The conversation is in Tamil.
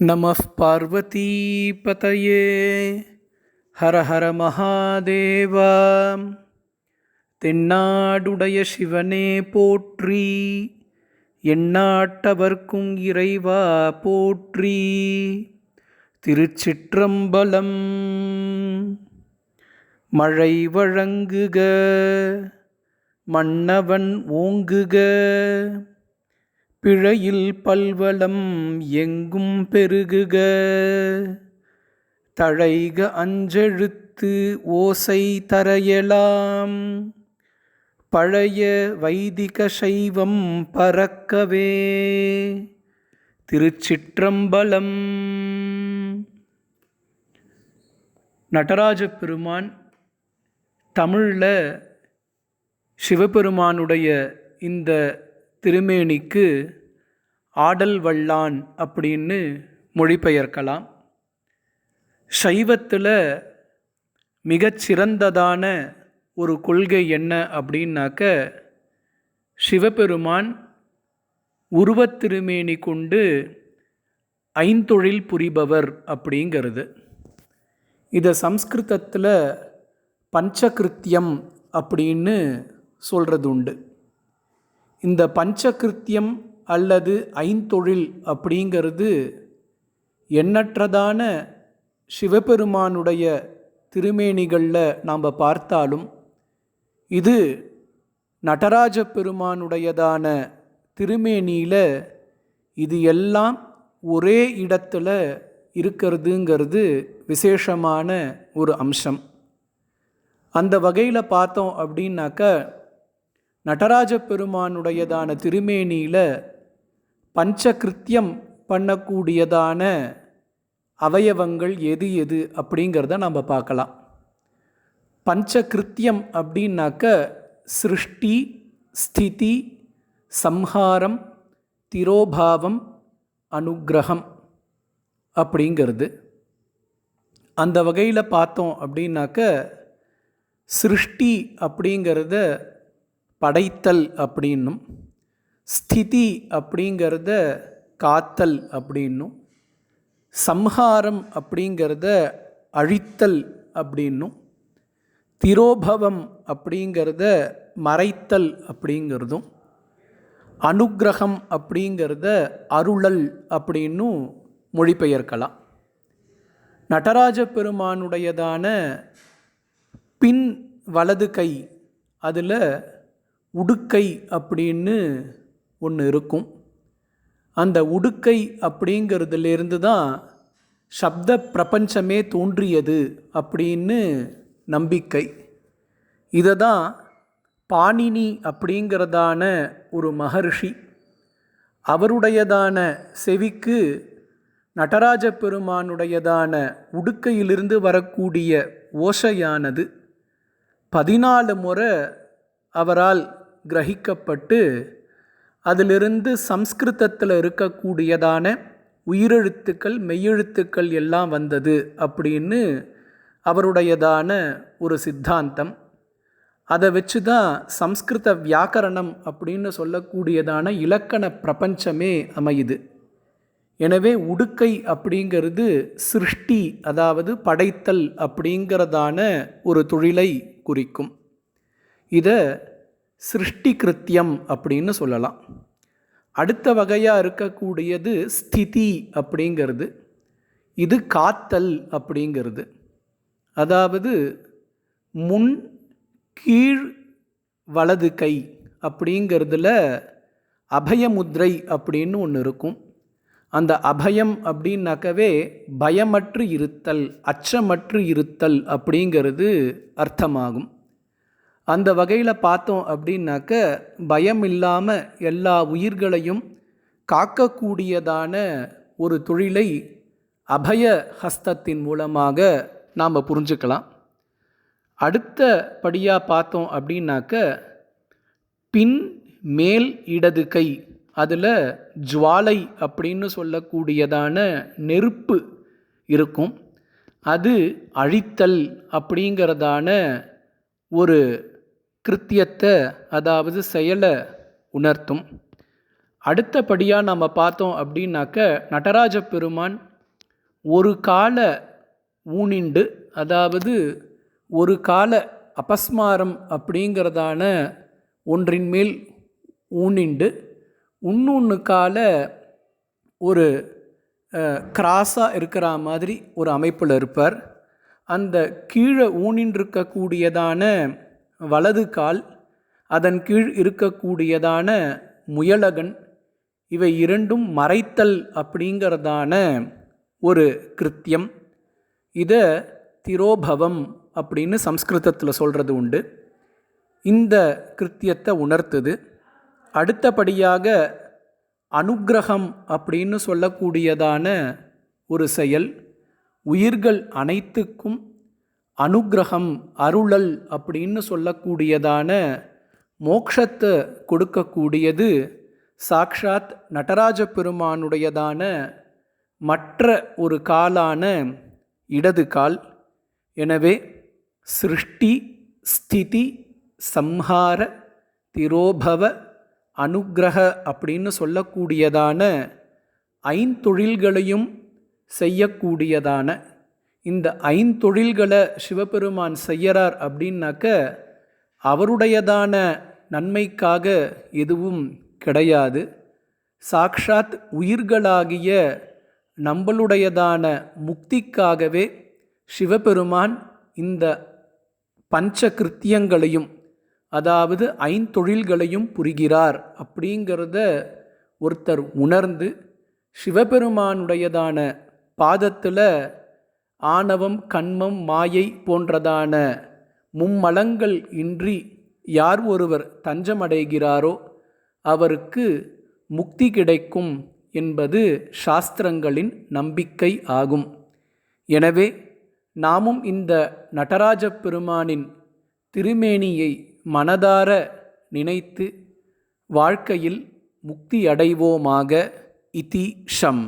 नमः पार्वतीपतये ஹர ஹர மகாதேவா தென்னாடுடைய சிவனே போற்றி எண்ணாட்டவர்க்கும் இறைவா போற்றி திருச்சிற்றம்பலம் மழை வழங்குக மன்னவன் ஓங்குக பிழையில் பல்வளம் எங்கும் பெருகுக. தழைக அஞ்செழுத்து ஓசை தரையலாம். பழைய வைதிக சைவம் பறக்கவே. திருச்சிற்றம்பலம். நடராஜ பெருமான் தமிழில் சிவபெருமானுடைய இந்த திருமேனிக்கு ஆடல் வல்லான் அப்படின்னு மொழிபெயர்க்கலாம். சைவத்தில் மிகச்சிறந்ததான ஒரு கொள்கை என்ன அப்படின்னாக்க சிவபெருமான் உருவத்திருமேனி கொண்டு ஐந்தொழில் புரிபவர் அப்படிங்கிறது. இதை சம்ஸ்கிருதத்தில் பஞ்சகிருத்தியம் அப்படின்னு சொல்கிறது உண்டு இந்த பஞ்சகிருத்தியம் அல்லது ஐந்தொழில் அப்படிங்கிறது எண்ணற்றதான சிவபெருமானுடைய திருமேனிகளில் நாம் பார்த்தாலும் இது நடராஜ பெருமானுடையதான திருமேனியில் இது எல்லாம் ஒரே இடத்துல இருக்கிறதுங்கிறது விசேஷமான ஒரு அம்சம். அந்த வகையில் பார்த்தோம் அப்படின்னாக்க நடராஜ பெருமானுடையதான திருமேனியில் பஞ்சகிருத்தியம் பண்ணக்கூடியதான அவயவங்கள் எது எது அப்படிங்கிறத நம்ம பார்க்கலாம். பஞ்சகிருத்தியம் அப்படின்னாக்க சிருஷ்டி ஸ்திதி சம்ஹாரம் திரோபாவம் அனுகிரகம் அப்படிங்கிறது. அந்த வகையில் பார்த்தோம் அப்படின்னாக்க சிருஷ்டி அப்படிங்கிறத படைத்தல் அப்படின்னும். ஸ்திதி அப்படிங்கிறத காத்தல் அப்படின்னும். சம்ஹாரம் அப்படிங்கிறத அழித்தல் அப்படின்னும். திரோபவம் அப்படிங்கிறத மறைத்தல் அப்படிங்கிறதும். அனுகிரகம் அப்படிங்கிறத அருளல் அப்படின்னும் மொழிபெயர்க்கலாம். நடராஜ பெருமானுடையதான பின் வலது கை அதில் உடுக்கை அப்படின்னு ஒன்று இருக்கும். அந்த உடுக்கை அப்படிங்கிறதுலேருந்து தான் சப்த பிரபஞ்சமே தோன்றியது அப்படின்னு நம்பிக்கை. இதை தான் பாணினி அப்படிங்கிறதான ஒரு மகர்ஷி அவருடையதான செவிக்கு நடராஜ பெருமானுடையதான உடுக்கையிலிருந்து வரக்கூடிய ஓசையானது பதினாலு முறை அவரால் கிரகிக்கப்பட்டு அதிலிருந்து சம்ஸ்கிருதத்தில் இருக்கக்கூடியதான உயிரெழுத்துக்கள் மெய்யெழுத்துக்கள் எல்லாம் வந்தது அப்படின்னு அவருடையதான ஒரு சித்தாந்தம். அதை வச்சு தான் சம்ஸ்கிருத வியாக்கரணம் அப்படின்னு சொல்லக்கூடியதான இலக்கண பிரபஞ்சமே அமையுது. எனவே உடுக்கை அப்படிங்கிறது சிருஷ்டி அதாவது படைத்தல் அப்படிங்கிறதான ஒரு தொழிலை குறிக்கும். இதை சிருஷ்டி கிருத்தியம் அப்படின்னு சொல்லலாம். அடுத்த வகையாக இருக்கக்கூடியது ஸ்திதி அப்படிங்கிறது. இது காத்தல் அப்படிங்கிறது. அதாவது முன் கீழ் வலது கை அப்படிங்கிறதுல அபயமுத்ரை அப்படின்னு ஒன்று இருக்கும். அந்த அபயம் அப்படின்னாக்கவே பயமற்று இருத்தல் அச்சமற்று இருத்தல் அப்படிங்கிறது அர்த்தமாகும். அந்த வகையில் பார்த்தோம் அப்படின்னாக்க பயம் இல்லாமல் எல்லா உயிர்களையும் காக்கக்கூடியதான ஒரு தொழிலை அபய ஹஸ்தத்தின் மூலமாக நாம் புரிஞ்சுக்கலாம். அடுத்த படியாக பார்த்தோம் அப்படின்னாக்க பின் மேல் இடது கை அதில் ஜுவாலை அப்படின்னு சொல்லக்கூடியதான நெருப்பு இருக்கும். அது அழித்தல் அப்படிங்கிறதான ஒரு கிருத்தியத்தை அதாவது செயலை உணர்த்தும். அடுத்தபடியாக நம்ம பார்த்தோம் அப்படின்னாக்க நடராஜ பெருமான் ஒரு கால ஊனிண்டு அதாவது ஒரு கால அபஸ்மாரம் அப்படிங்கிறதான ஒன்றின் மேல் ஊனிண்டு இன்னொன்று கால ஒரு கிராஸாக இருக்கிற மாதிரி ஒரு அமைப்பில் இருப்பார். அந்த கீழே ஊனின்றிருக்கக்கூடியதான வலது கால் அதன் கீழ் இருக்கக்கூடியதான முயலகன் இவை இரண்டும் மறைத்தல் அப்படிங்கிறதான ஒரு கிருத்தியம். இதை திரோபவம் அப்படின்னு சம்ஸ்கிருதத்தில் சொல்கிறது உண்டு. இந்த கிருத்தியத்தை உணர்த்துது. அடுத்தபடியாக அனுக்கிரகம் அப்படின்னு சொல்லக்கூடியதான ஒரு செயல் உயிர்கள் அனைத்துக்கும் அனுக்கிரகம் அருளல் அப்படின்னு சொல்லக்கூடியதான மோக்ஷத்தை கொடுக்கக்கூடியது சாக்ஷாத் நடராஜ பெருமானுடையதான மற்ற ஒரு காலான இடது கால். எனவே சிருஷ்டி ஸ்திதி சம்ஹார திரோபவ அனுக்கிரக அப்படின்னு சொல்லக்கூடியதான ஐந்தொழில்களையும் செய்யக்கூடியதான இந்த ஐந்தொழில்களை சிவபெருமான் செய்யறார் அப்படின்னாக்க அவருடையதான நன்மைக்காக எதுவும் கிடையாது. சாக்ஷாத் உயிர்களாகிய நம்மளுடையதான முக்திக்காகவே சிவபெருமான் இந்த பஞ்ச கிருத்தியங்களையும் அதாவது ஐந்தொழில்களையும் புரிகிறார் அப்படிங்கிறத ஒருத்தர் உணர்ந்து சிவபெருமானுடையதான பாதத்தில் ஆணவம் கண்மம் மாயை போன்றதான மும்மலங்கள் இன்றி யார் ஒருவர் தஞ்சமடைகிறாரோ அவருக்கு முக்தி கிடைக்கும் என்பது சாஸ்திரங்களின் நம்பிக்கை ஆகும். எனவே நாமும் இந்த நடராஜ பெருமானின் திருமேனியை மனதார நினைத்து வாழ்க்கையில் முக்தியடைவோமாக இதி ஷம்.